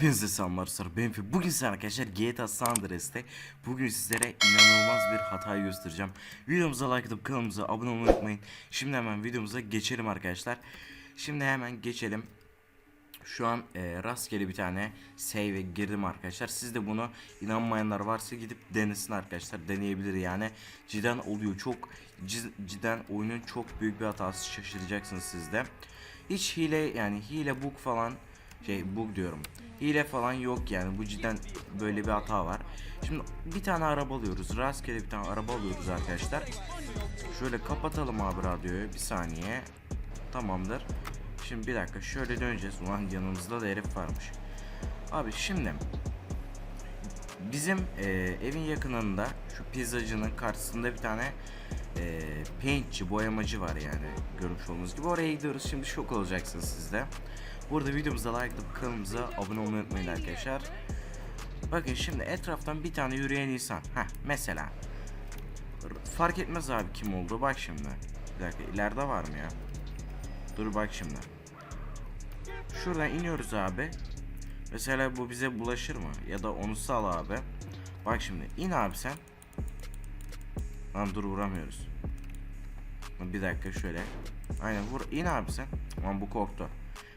Hepinize selamlar dostlar. Ben Fi. Bugün size arkadaşlar GTA San Andreas'te bugün sizlere inanılmaz bir hatayı göstereceğim. Videomuza like atıp kanalımıza abone olmayı unutmayın. Şimdi hemen videomuza geçelim arkadaşlar. Şimdi hemen geçelim. Şu an e, rastgele bir tane save'e girdim arkadaşlar. Siz de bunu inanmayanlar varsa gidip denesin arkadaşlar. Deneyebilir yani. Cidden oluyor. Çok cid- cidden oyunun çok büyük bir hatası şaşıracaksınız siz de. Hiç hile yani hile bug falan şey bug diyorum. Hile falan yok yani. Bu cidden böyle bir hata var. Şimdi bir tane araba alıyoruz. Rastgele bir tane araba alıyoruz arkadaşlar. Şöyle kapatalım abi radyoyu. Bir saniye. Tamamdır. Şimdi bir dakika şöyle döneceğiz. Ulan yanımızda da herif varmış. Abi şimdi bizim e, evin yakınında şu pizzacının karşısında bir tane e, paintçi, boyamacı var yani görmüş olduğunuz gibi. Oraya gidiyoruz. Şimdi şok olacaksınız siz de. Burada videomuza like atıp kanalımıza abone olmayı unutmayın arkadaşlar. Bakın şimdi etraftan bir tane yürüyen insan. Heh mesela. Fark etmez abi kim oldu. Bak şimdi. Bir dakika ileride var mı ya? Dur bak şimdi. Şuradan iniyoruz abi. Mesela bu bize bulaşır mı? Ya da onu sal abi. Bak şimdi in abi sen. Lan dur vuramıyoruz. Bir dakika şöyle. Aynen vur in abi sen. Lan bu korktu.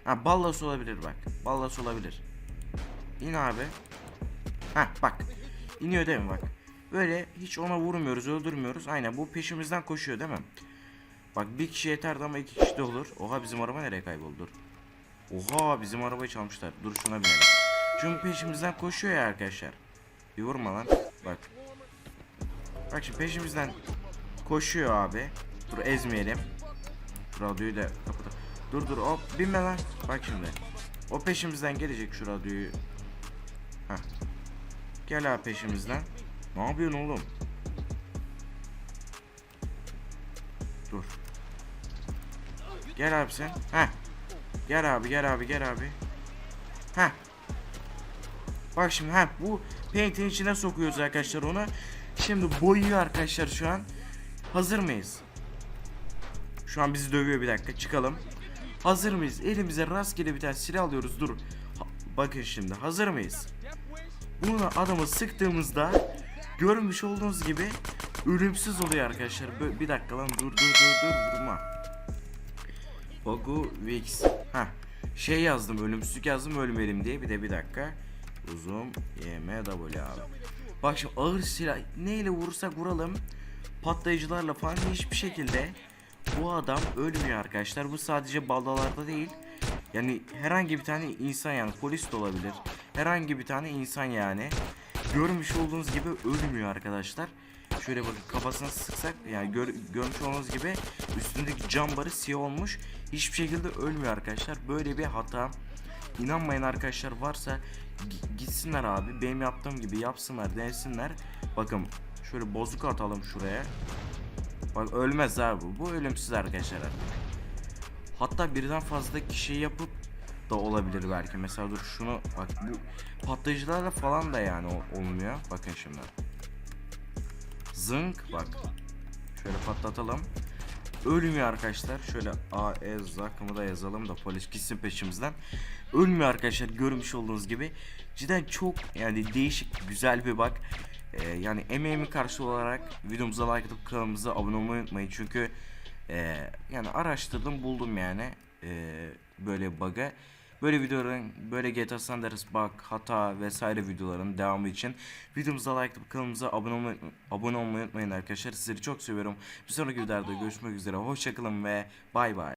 Ha ballas olabilir bak. Ballas olabilir. İn abi. Ha bak. İniyor değil mi bak. Böyle hiç ona vurmuyoruz, öldürmüyoruz. Aynen bu peşimizden koşuyor değil mi? Bak bir kişi yeterdi ama iki kişi de olur. Oha bizim araba nereye kayboldu? Oha bizim arabayı çalmışlar. Dur şuna binelim. Çünkü peşimizden koşuyor ya arkadaşlar. Bir vurma lan. Bak. Bak şimdi peşimizden koşuyor abi. Dur ezmeyelim. Radyoyu da. Dur dur hop binme lan. Bak şimdi. O peşimizden gelecek şu radyoyu. Heh. Gel abi peşimizden. Ne yapıyorsun oğlum? Dur. Gel abi sen. Heh. Gel abi gel abi gel abi. Heh. Bak şimdi ha bu paint'in içine sokuyoruz arkadaşlar onu. Şimdi boyuyor arkadaşlar şu an. Hazır mıyız? Şu an bizi dövüyor bir dakika çıkalım. Hazır mıyız? Elimize rastgele bir tane silah alıyoruz. Dur. Ha- bakın şimdi hazır mıyız? Bunu adamı sıktığımızda görmüş olduğunuz gibi ölümsüz oluyor arkadaşlar. Bö- bir dakika lan dur dur dur dur vurma. Bogu Wix. Ha şey yazdım ölümsüzlük yazdım ölmeyelim diye bir de bir dakika. Uzun YMW abi. Bak şimdi ağır silah neyle vurursak vuralım patlayıcılarla falan hiçbir şekilde bu adam ölmüyor arkadaşlar. Bu sadece baldalarda değil. Yani herhangi bir tane insan yani polis de olabilir. Herhangi bir tane insan yani. Görmüş olduğunuz gibi ölmüyor arkadaşlar. Şöyle bakın kafasına sıksak yani gör, görmüş olduğunuz gibi üstündeki cam barı siyah olmuş. Hiçbir şekilde ölmüyor arkadaşlar. Böyle bir hata. İnanmayan arkadaşlar varsa gi- gitsinler abi benim yaptığım gibi yapsınlar denesinler. Bakın şöyle bozuk atalım şuraya. Bak ölmez abi bu. Bu ölümsüz arkadaşlar. Hatta birden fazla kişi yapıp da olabilir belki. Mesela dur şunu bak bu patlayıcılarla falan da yani ol- olmuyor. Bakın şimdi. Zınk bak. Şöyle patlatalım. Ölmüyor arkadaşlar. Şöyle AE zakımı da yazalım da polis gitsin peşimizden. Ölmüyor arkadaşlar görmüş olduğunuz gibi. Cidden çok yani değişik güzel bir bak. Ee, yani emeğimin karşı olarak videomuza like atıp kanalımıza abone olmayı unutmayın. Çünkü ee, yani araştırdım buldum yani ee, böyle bug'ı. Böyle videoların böyle GTA San Andreas bug, hata vesaire videoların devamı için videomuza like atıp kanalımıza abone olmayı, abone olmayı unutmayın arkadaşlar. Sizleri çok seviyorum. Bir sonraki videoda görüşmek üzere. Hoşçakalın ve bay bay.